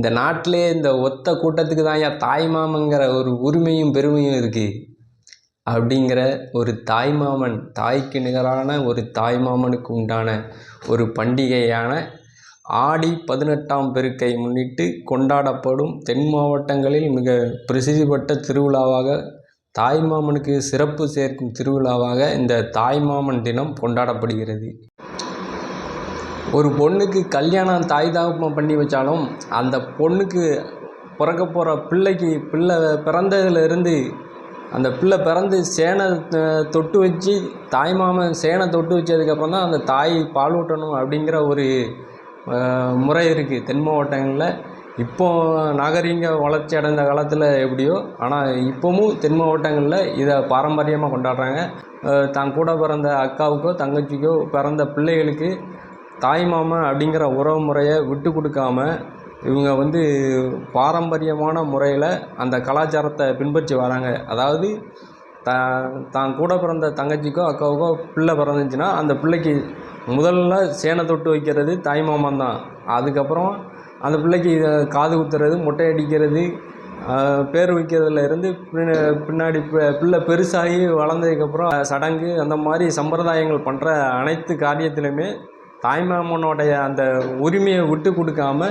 இந்த நாட்டிலே இந்த ஒத்த கூட்டத்துக்கு தான் ஏன் தாய்மாமங்கிற ஒரு உரிமையும் பெருமையும் இருக்குது அப்படிங்கிற ஒரு தாய்மாமன் தாய்க்கு நிகரான ஒரு தாய்மாமனுக்கு உண்டான ஒரு பண்டிகையான ஆடி பதினெட்டாம் பெருக்கை முன்னிட்டு கொண்டாடப்படும் தென் மாவட்டங்களில் மிக பிரசித்தி பெற்ற திருவிழாவாக தாய்மாமனுக்கு சிறப்பு சேர்க்கும் திருவிழாவாக இந்த தாய்மாமன் தினம் கொண்டாடப்படுகிறது. ஒரு பொண்ணுக்கு கல்யாணம் தாய் தகப்பம் பண்ணி வச்சாலும் அந்த பொண்ணுக்கு பிறக்க போகிற பிள்ளைக்கு பிள்ளை பிறந்ததுலேருந்து அந்த பிள்ளை பிறந்து சேனை தொட்டு வச்சு தாய் மாமன் சேனை தொட்டு வச்சதுக்கப்புறம் தான் அந்த தாய் பால் ஊட்டணும் அப்படிங்கிற ஒரு முறை இருக்குது தென் மாவட்டங்களில். இப்போ நாகரீக வளர்ச்சி அடைந்த காலத்தில் எப்படியோ ஆனால் இப்போவும் தென் மாவட்டங்களில் இதை பாரம்பரியமாக கொண்டாடுறாங்க. தான் கூட பிறந்த அக்காவுக்கோ தங்கச்சிக்கோ பிறந்த பிள்ளைகளுக்கு தாய்மாமன் அப்படிங்கிற உறவு முறையை விட்டு கொடுக்காம இவங்க வந்து பாரம்பரியமான முறையில் அந்த கலாச்சாரத்தை பின்பற்றி வராங்க. அதாவது த தான் கூட பிறந்த தங்கச்சிக்கோ அக்காவுக்கோ பிள்ளை பிறந்துச்சுன்னா அந்த பிள்ளைக்கு முதல்ல சேனை தொட்டு வைக்கிறது தாய்மாமன் தான். அதுக்கப்புறம் அந்த பிள்ளைக்கு காது குத்துறது மொட்டை அடிக்கிறது பேர் வைக்கிறதுல இருந்து பின்னாடி பிள்ளை பெருசாகி வளர்ந்ததுக்கப்புறம் சடங்கு அந்த மாதிரி சம்பிரதாயங்கள் பண்ணுற அனைத்து காரியத்திலுமே தாய்மாமனுடைய அந்த உரிமையை விட்டு கொடுக்காம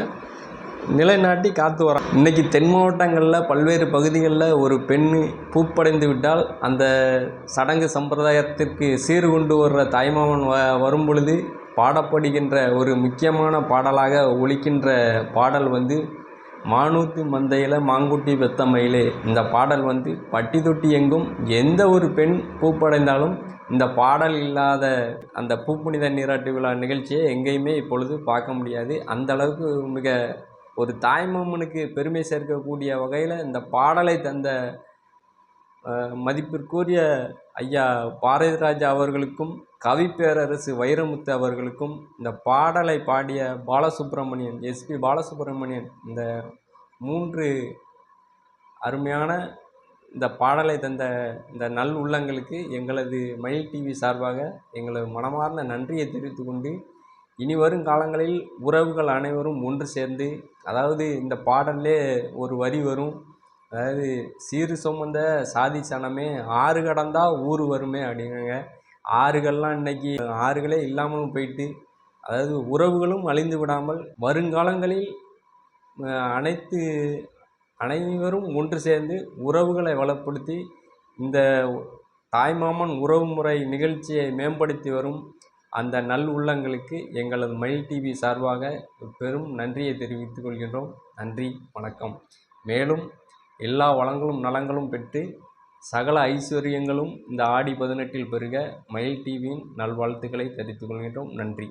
நிலைநாட்டி காத்து வரோம் இன்றைக்கி தென் மாவட்டங்களில் பல்வேறு பகுதிகளில் ஒரு பெண் பூப்படைந்து விட்டால் அந்த சடங்கு சம்பிரதாயத்திற்கு சீர் கொண்டு வர்ற தாய்மாமன் வ வரும் பொழுது பாடப்படுகின்ற ஒரு முக்கியமான பாடலாக ஒழிக்கின்ற பாடல் வந்து மானூத்து மந்தையில் மாங்குட்டி வெத்தமையிலே இந்த பாடல் வந்து பட்டி தொட்டி எங்கும் எந்த ஒரு பெண் பூப்படைந்தாலும் இந்த பாடல் இல்லாத அந்த பூப்புனித நீராட்டு விழா நிகழ்ச்சியை எங்கேயுமே இப்பொழுது பார்க்க முடியாது. அந்த அளவுக்கு மிக ஒரு தாய்மாமனுக்கு பெருமை சேர்க்கக்கூடிய வகையில் இந்த பாடலை தந்த மதிப்பிற்குரிய ஐயா பாரதிராஜா அவர்களுக்கும் கவிப்பேரரசு வைரமுத்து அவர்களுக்கும் இந்த பாடலை பாடிய பாலசுப்ரமணியன் எஸ்பி பாலசுப்ரமணியன் இந்த மூன்று அருமையான இந்த பாடலை தந்த இந்த நல் உள்ளங்களுக்கு எங்களது மயில் டிவி சார்பாக எங்களது மனமார்ந்த நன்றியை தெரிவித்து கொண்டு இனி வரும் காலங்களில் உறவுகள் அனைவரும் ஒன்று சேர்ந்து அதாவது இந்த பாடல்லே ஒரு வரி வரும். அதாவது சீர் சுமந்த சாதி சனமே ஆறு கடந்தா ஊர் வருமே அப்படிங்கிறாங்க. ஆறுகள்லாம் இன்றைக்கி ஆறுகளே இல்லாமல் போயிட்டு அதாவது உறவுகளும் அழிந்து விடாமல் வருங்காலங்களில் அனைத்து அனைவரும் ஒன்று சேர்ந்து உறவுகளை வளப்படுத்தி இந்த தாய்மாமன் உறவுமுறை நிகழ்ச்சியை மேம்படுத்தி வரும் அந்த நல் உள்ளங்களுக்கு எங்களது மயில் டிவி சார்பாக பெரும் நன்றியை தெரிவித்துக் கொள்கின்றோம். நன்றி வணக்கம். மேலும் எல்லா வளங்களும் நலங்களும் பெற்று சகல ஐஸ்வர்யங்களும் இந்த ஆடி பதினெட்டில் பெருக மயில் டிவியின் நல்வாழ்த்துக்களை தெரிவித்துக் கொள்கின்றோம். நன்றி.